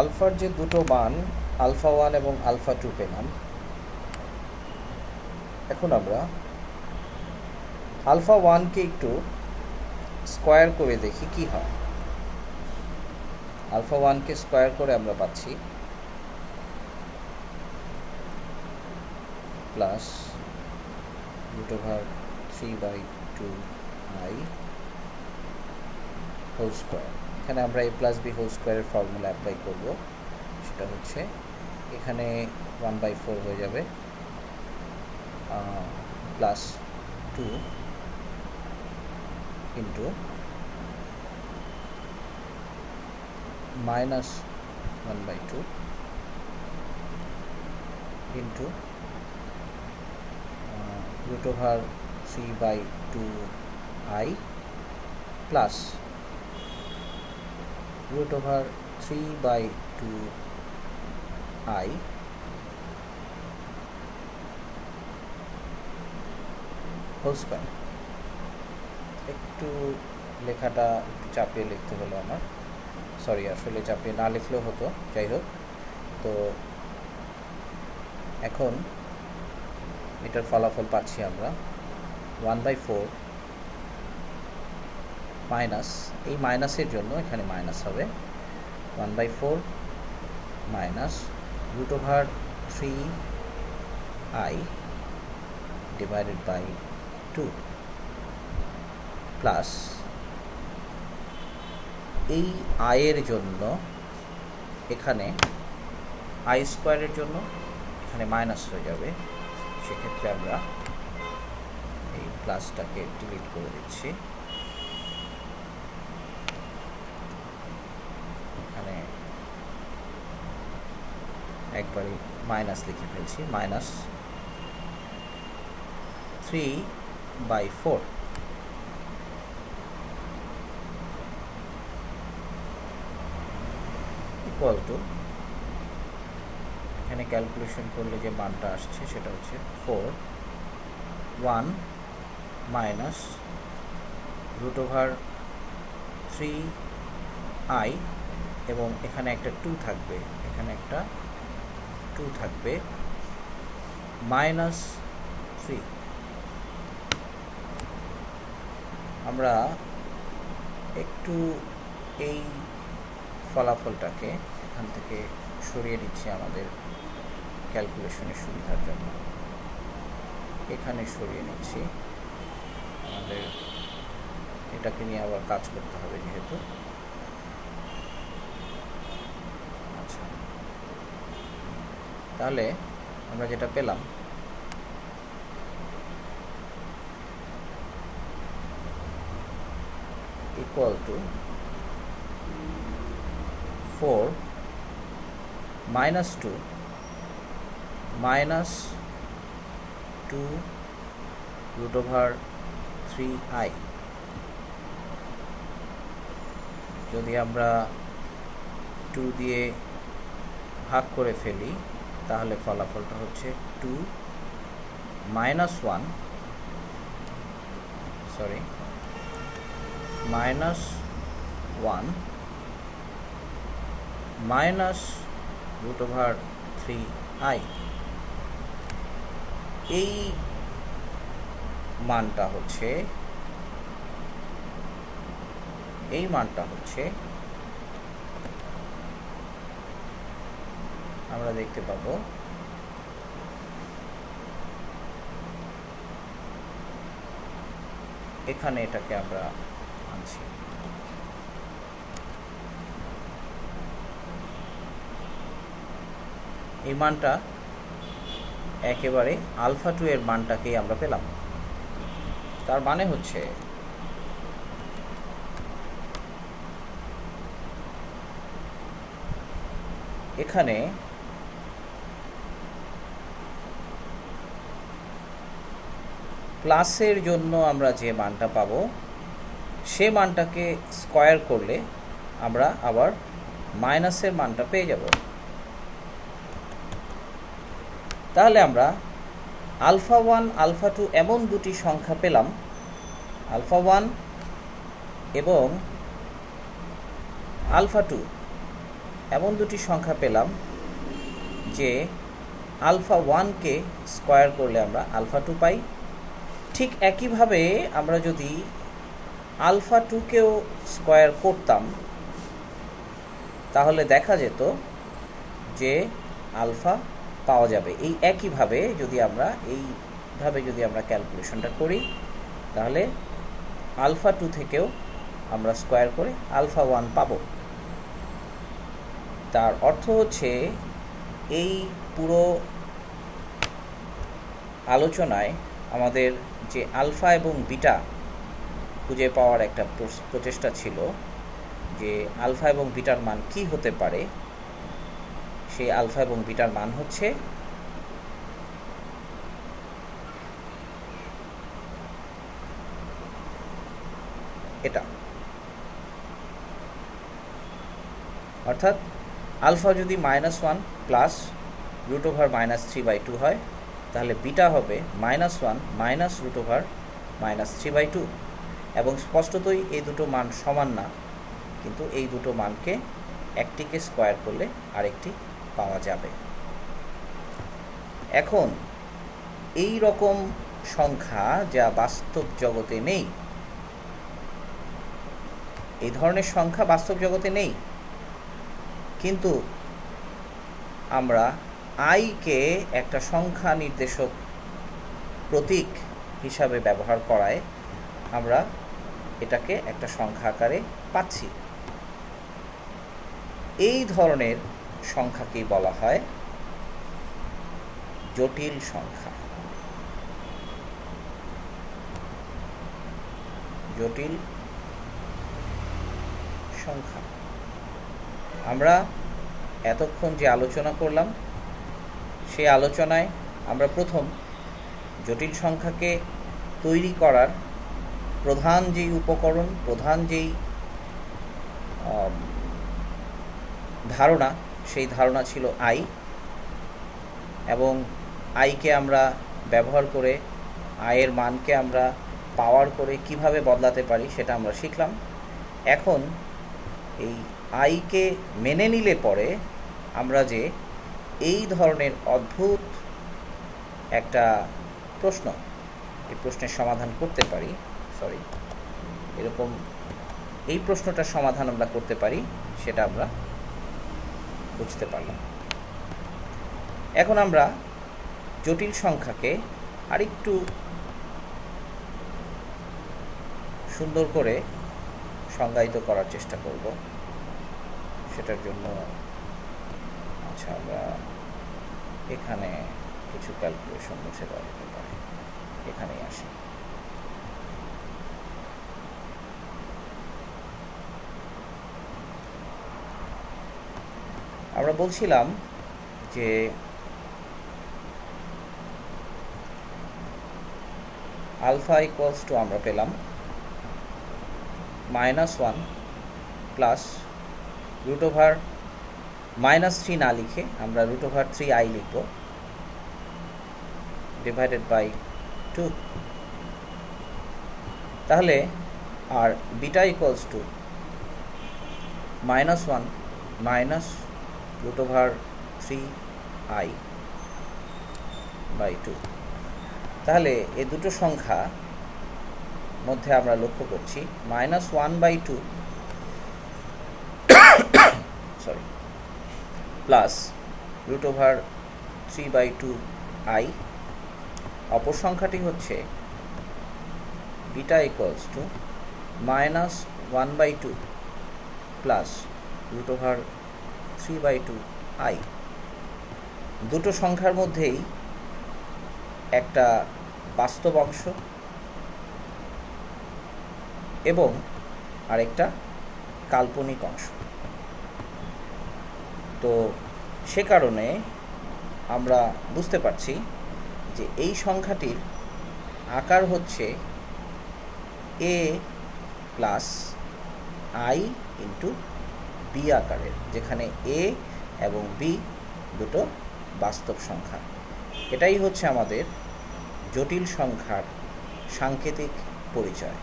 আলফার যে দুটো মান, আলফা ওয়ান এবং আলফা টু পেলাম, এখন আমরা আলফা ওয়ানকে একটু স্কোয়ার করে দেখি কি হয়। আলফা ওয়ানকে স্কোয়ার করে আমরা পাচ্ছি plus root over three by two i whole square. এখানে আমরা এ প্লাস বি হোল স্কোয়ারের ফর্মুলা অ্যাপ্লাই করব। সেটা হচ্ছে এখানে ওয়ান বাই ফোর হয়ে যাবে plus two into minus one by two into root over 3 by 2 i plus root over 3 by 2 i. Whole square একটু লেখাটা একটু চাপিয়ে লিখতে হলো আমার। সরি আসলে চাপিয়ে না লিখলেও হতো, যাই হোক। তো এখন এটার ফলাফল পাচ্ছি আমরা। ওয়ান বাই ফোর মাইনাস এই মাইনাসের জন্য এখানে মাইনাস হবে। One by four minus root over three i divided by two plus এই আয়ের জন্য এখানে আই স্কোয়ারের জন্য এখানে মাইনাস হয়ে যাবে। সেক্ষেত্রে আমরা এই প্লাসটাকে ডিলিট করে দিচ্ছি এখানে একবারই মাইনাস লিখে ফেলছি minus three by four equal to এখানে ক্যালকুলেশন করলে যে মানটা আসছে সেটা হচ্ছে four one minus root over three i এবং এখানে একটা টু থাকবে, এখানে একটা টু থাকবে মাইনাস থ্রি আমরা একটু এই ফলাফলটাকে এখান থেকে সরিয়ে দিচ্ছি আমাদের ক্যালকুলেশনের সুবিধার জন্য। এখানে সরিয়ে নিচ্ছি। আমাদের এটাকে নিয়ে আবার কাজ করতে হবে যেহেতু। তাহলে আমরা যেটা পেলাম equal to four minus two minus two root over three i যদি আমরা টু দিয়ে ভাগ করে ফেলি তাহলে ফলাফলটা হচ্ছে two minus one, sorry, minus one, minus root over three i. এই মানটা হচ্ছে, এই মানটা হচ্ছে আমরা দেখতে পাবো। এখানে এটাকে আমরা আনছি। এই মানটা একেবারে আলফা টু এর মানটাকেই আমরা পেলাম। তার মানে হচ্ছে এখানে প্লাসের জন্য আমরা যে মানটা পাবো, সে মানটাকে স্কোয়ার করলে আমরা আবার মাইনাসের মানটা পেয়ে যাব। তাহলে আমরা আলফা ওয়ান, আলফা টু এমন দুটি সংখ্যা পেলাম, আলফা ওয়ান এবং আলফা টু এমন দুটি সংখ্যা পেলাম যে আলফা ওয়ানকে স্কোয়ার করলে আমরা আলফা টু পাই। ঠিক একইভাবে আমরা যদি আলফা টুকেও স্কোয়ার করতাম, তাহলে দেখা যেত যে আলফা পাওয়া যাবে। এই একইভাবে যদি আমরা, এইভাবে যদি আমরা ক্যালকুলেশনটা করি, তাহলে আলফা টু থেকেও আমরা স্কোয়ার করে আলফা ওয়ান পাবো। তার অর্থ হচ্ছে এই পুরো আলোচনায় আমাদের যে আলফা এবং বিটা খুঁজে পাওয়ার একটা প্রচেষ্টা ছিল যে আলফা এবং বিটার মান কি হতে পারে, সেই আলফা এবং বিটার মান হচ্ছে এটা। অর্থাৎ আলফা যদি minus one plus root over minus three by two হয় তাহলে বিটা হবে minus one minus root over minus three by two এবং স্পষ্টতই এই দুটো মান সমান না, কিন্তু এই দুটো মানকে একটিকে স্কোয়ার করলে আরেকটি পাওয়া যাবে। এখন, এই রকম সংখ্যা যা বাস্তব জগতে নেই, এই ধরনের সংখ্যা বাস্তব জগতে নেই, কিন্তু আমরা আইকে একটা সংখ্যা নির্দেশক প্রতীক হিসাবে ব্যবহার করায় আমরা এটাকে একটা সংখ্যা আকারে পাচ্ছি। এই ধরনের সংখ্যাকেই বলা হয় জটিল সংখ্যা। জটিল সংখ্যা। আমরা এতক্ষণ যে আলোচনা করলাম সেই আলোচনায় আমরা প্রথম জটিল সংখ্যাকে তৈরি করার প্রধান যেই উপকরণ, প্রধান যেই ধারণা, সেই ধারণা ছিল আই এবং আইকে আমরা ব্যবহার করে আয়ের মানকে আমরা পাওয়ার করে কীভাবে বদলাতে পারি সেটা আমরা শিখলাম। এখন এই আইকে মেনে নিলে পরে আমরা যে এই ধরনের অদ্ভুত একটা প্রশ্ন, এই প্রশ্নের সমাধান করতে পারি সরি এরকম এই প্রশ্নটার সমাধান আমরা করতে পারি, সেটা আমরা বুঝতে পারলাম। এখন আমরা জটিল সংখ্যাকে আরেকটু সুন্দর করে সংজ্ঞায়িত করার চেষ্টা করব। সেটার জন্য আচ্ছা আমরা এখানে কিছু ক্যালকুলেশন মুছে দেওয়া যেতে পারে। এখানেই আসি। আমরা বলছিলাম যে আলফা ইকুয়ালস টু আমরা পেলাম minus one plus root over minus three না লিখে আমরা রুট ওভার থ্রি আই লিখব ডিভাইডেড বাই টু তাহলে আর beta equals to minus one minus root over three i by two তাহলে এ দুটো সংখ্যা মধ্যে আমরা লক্ষ্য করছি minus one by two sorry plus root over three by two i, অপর সংখ্যাটি হচ্ছে beta equals to minus one by two plus root over three by two i. দুটো সংখ্যার মধ্যেই একটা বাস্তব অংশ এবং আরেকটা কাল্পনিক অংশ। তো সে কারণে আমরা বুঝতে পারছি যে এই সংখ্যাটির আকার হচ্ছে a plus i into b আকারের, যেখানে এ এবং বি দুটো বাস্তব সংখ্যা। এটাই হচ্ছে আমাদের জটিল সংখ্যার সাংকেতিক পরিচয়।